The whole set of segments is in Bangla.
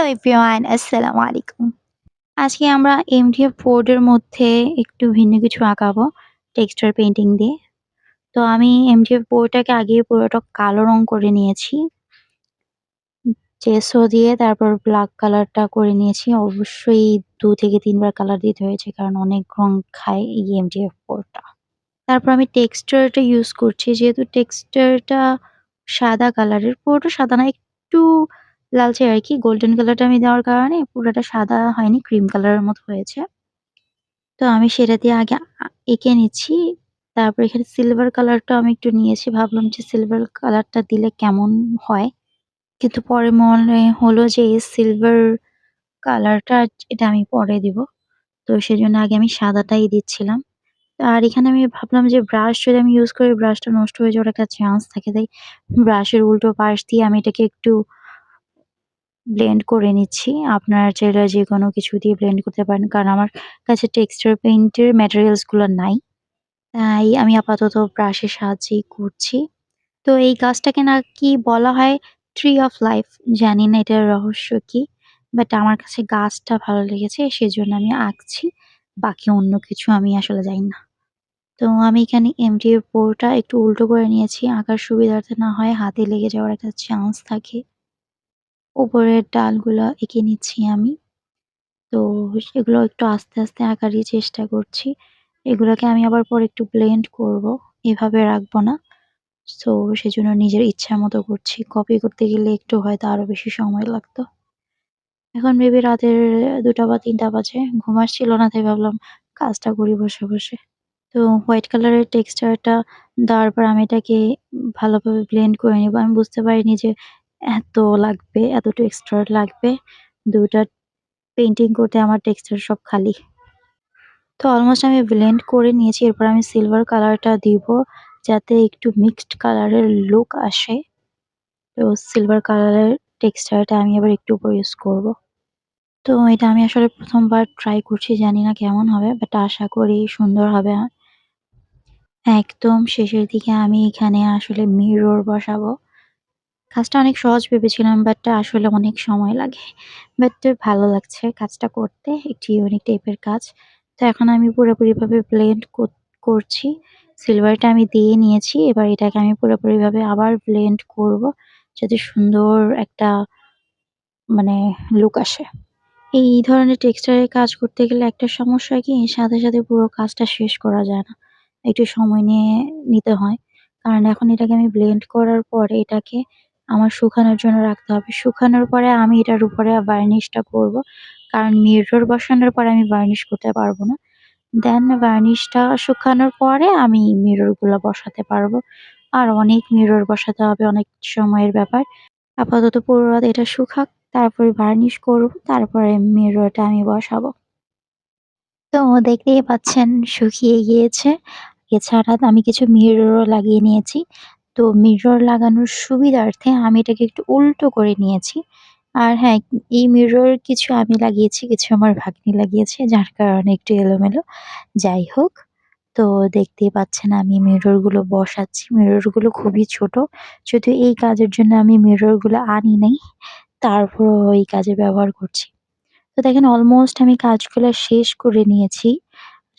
হ্যালো এভরিওয়ান আসসালামু আলাইকুম। আজকে আমরা এমডিএফ বোর্ডের মধ্যে একটু ভিন্ন কিছু আঁকাবো টেক্সচার পেন্টিং দিয়ে। তো আমি এমডিএফ বোর্ডটাকে আগে পুরোটা কালো রং করে নিয়েছি। জেসো দিয়ে তারপর ব্ল্যাক কালারটা করে নিয়েছি। অবশ্যই দু থেকে তিনবার কালার দিতে হয়েছে, কারণ অনেক রং খায় এই এমডিএফ বোর্ডটা। তারপর আমি টেক্সচারটা ইউজ করছি যেহেতু টেক্সচারটা সাদা কালারের পুরোটা সাদা না, একটু লালচে আর কি গোল্ডেন কালারটা আমি দেওয়ার কারণে পুরোটা সাদা হয়নি ক্রিম কালারের মতো হয়েছে। তো আমি সেটা দিয়ে আগে এঁকে নিচ্ছি। তারপর এখানে সিলভার কালারটাও আমি একটু নিয়েছি। ভাবলাম যে সিলভার কালারটা দিলে কেমন হয়। কিন্তু পরে মনে হলো যে সিলভার কালারটা এটা আমি পরে দিব। তো সেজন্য আগে আমি সাদাটাই দিচ্ছিলাম। আর এখানে আমি ভাবলাম যে ব্রাশ যদি আমি ইউজ করি ব্রাশটা নষ্ট হয়ে যাওয়ার একটা চান্স থাকে। তাই ব্রাশের উল্টো পাশ দিয়ে আমি এটাকে একটু ব্লেন্ড করে নিচ্ছি। আপনারা চাইলে যেকোনো কিছু দিয়ে ব্লেন্ড করতে পারেন। কারণ আমার কাছে টেক্সচার পেইন্টের ম্যাটেরিয়ালসগুলো নাই। তাই আমি আপাতত ব্রাশের সাহায্যেই করছি। তো এই গাছটাকে নাকি বলা হয় ট্রি অফ লাইফ। জানি না এটার রহস্য কি। বাট আমার কাছে গাছটা ভালো লেগেছে, সেজন্য আমি আঁকছি। বাকি অন্য কিছু আমি আসলে জানি না। তো আমি এখানে এমডিএফ বোর্ডটা একটু উল্টো করে নিয়েছি। আঁকার সুবিধার্থে না হয় হাতে লেগে যাওয়ার একটা চান্স থাকে। উপরের ডালগুলা এঁকে নিচ্ছি আমি। তো সেগুলো একটু আস্তে, আস্তে আঁকারই চেষ্টা করছি। এগুলোকে আমি আবার পরে একটু ব্লেন্ড করব। এভাবে রাখব না। সো সেজন্য নিজের ইচ্ছা মতো করছি। কপি করতে গেলে একটু হয়তো আরও বেশি সময় লাগতো। এখন মেবি রাতের দুটা বা তিনটা বাজে। ঘুম আসছিল না তাই ভাবলাম কাজটা করি বসে, বসে। তো হোয়াইট কালারের টেক্সচারটা দেওয়ার পর আমি এটাকে ভালোভাবে ব্লেন্ড করে নিব। আমি বুঝতে পারিনি যে এত লাগবে, এত টেক্সচার লাগবে। ২ টা পেইন্টিং করতে আমার টেক্সচার সব খালি। তো অলমোস্ট আমি ব্লেন্ড করে নিয়েছি। এরপর আমি সিলভার কালারটা দিব যাতে একটু মিক্সড কালারের লুক আসে। তো সিলভার কালারের টেক্সচারটা আমি আবার একটু উপর ইউজ করব। তো এটা আমি আসলে প্রথমবার ট্রাই করছি জানি না কেমন হবে। বাট আশা করি সুন্দর হবে। একদম শেষের দিকে আমি এখানে আসলে মিরর বসাবো। কাজটা অনেক সহজ ভেবেছিলাম বাট আসলে অনেক সময় লাগে। বাট ভালো লাগছে কাজটা করতে। একটি ইউনিক টাইপের কাজ। তো এখন আমি পুরোপুরিভাবে ব্লেন্ড কর করছি। সিলভারটা আমি দিয়ে নিয়েছি। এবার এটাকে আমি পুরোপুরিভাবে আবার ব্লেন্ড করব। যাতে সুন্দর একটা মানে লুক আসে। এই ধরনের টেক্সচারের কাজ করতে গেলে একটা সমস্যা কি সাথে, সাথে পুরো কাজটা শেষ করা যায় না। একটু সময় নিয়ে নিতে হয়। কারণ এখন এটাকে আমি ব্লেন্ড করার পরে এটাকে আমার শুকানোর জন্য রাখতে হবে। শুকানোর পরে আমি এটার উপরে ভার্নিশটা করব। কারণ মিরর বসানোর পরে আমি ভার্নিশ করতে পারব না। দেন ভার্নিশটা শুকানোর পরে আমি মিররগুলা বসাতে পারব আর অনেক মিরর বসাতে হবে, অনেক সময়ের ব্যাপার। আপাতত পুরো রাত এটা শুকাক, তারপরে ভার্নিশ করব। তারপরে মিররটা আমি বসাবো। তো দেখতেই পাচ্ছেন, শুকিয়ে গিয়েছে। এছাড়া আমি কিছু মিররও লাগিয়ে নিয়েছি। তো মিরর লাগানোর সুবিধার্থে আমি এটাকে একটু উল্টো করে নিয়েছি। আর হ্যাঁ, এই মিরর কিছু আমি লাগিয়েছি, কিছু আমার ভাগ্নি লাগিয়েছে যার কারণে একটু এলোমেলো। যাই হোক, তো দেখতেই পাচ্ছেন আমি মিররগুলো বসাচ্ছি। মিররগুলো খুবই ছোট। যদিও এই কাজের জন্য আমি মিররগুলো আনি নাই। তারপরেও এই কাজে ব্যবহার করছি। তো দেখেন অলমোস্ট আমি কাজগুলো শেষ করে নিয়েছি।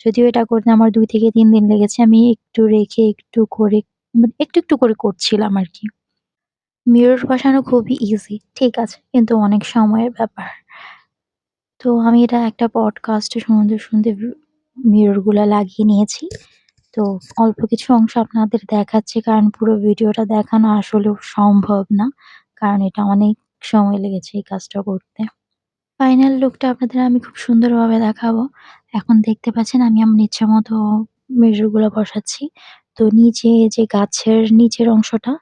যদিও এটা করতে আমার দুই থেকে তিন দিন লেগেছে। আমি একটু রেখে একটু করে একটু, একটু করে করছিলাম আর কি মিরর বসানো খুবই ইজি। ঠিক আছে। কিন্তু অনেক সময়ের ব্যাপার। তো আমি এটা একটা পডকাস্টে শুনতে মিররগুলা লাগিয়ে নিয়েছি। তো অল্প কিছু অংশ আপনাদের দেখাচ্ছি কারণ পুরো ভিডিওটা দেখানো আসলেও সম্ভব না। কারণ এটা অনেক সময় লেগেছে এই কাজটা করতে। ফাইনাল লুকটা আপনাদের আমি খুব সুন্দরভাবে দেখাবো। এখন দেখতে পাচ্ছেন আমি আমার ইচ্ছা মতো মিররগুলা বসাচ্ছি। তো নিচে যে গাছের নিচের অংশটা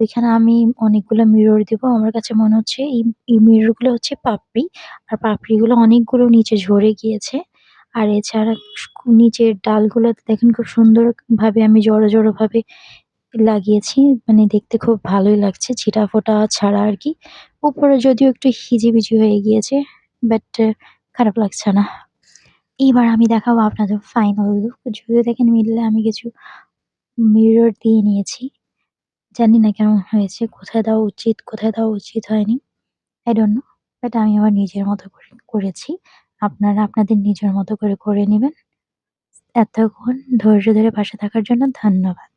ওইখানে আমি অনেকগুলো মিরর দিব। আমার কাছে মনে হচ্ছে এই, এই মিররগুলো হচ্ছে পাপড়ি। আর পাপড়িগুলো অনেকগুলো নিচে ঝরে গিয়েছে। আর এছাড়া নিচের ডালগুলোতে দেখেন খুব সুন্দরভাবে আমি জড়ো, জড়ো ভাবে লাগিয়েছি। মানে দেখতে খুব ভালোই লাগছে ছিটা ফোটা ছাড়া আর কি উপরে যদিও একটু হিজিবিজি হয়ে গিয়েছে। বাট খারাপ লাগছে না। এবার আমি দেখাবো আপনাদের ফাইনাল লুক। যদিও দেখেন মিডলে আমি কিছু মিরর দিয়ে নিয়েছি। জানি না কেমন হয়েছে। কোথায় দেওয়া উচিত, কোথায় দেওয়া উচিত হয়নি। আই ডোন্ট নো বাট আমি আমার নিজের মতো করে করেছি। আপনারা আপনাদের নিজের মতো করে করে নেবেন এতক্ষণ ধৈর্য ধরে পাশে থাকার জন্য ধন্যবাদ।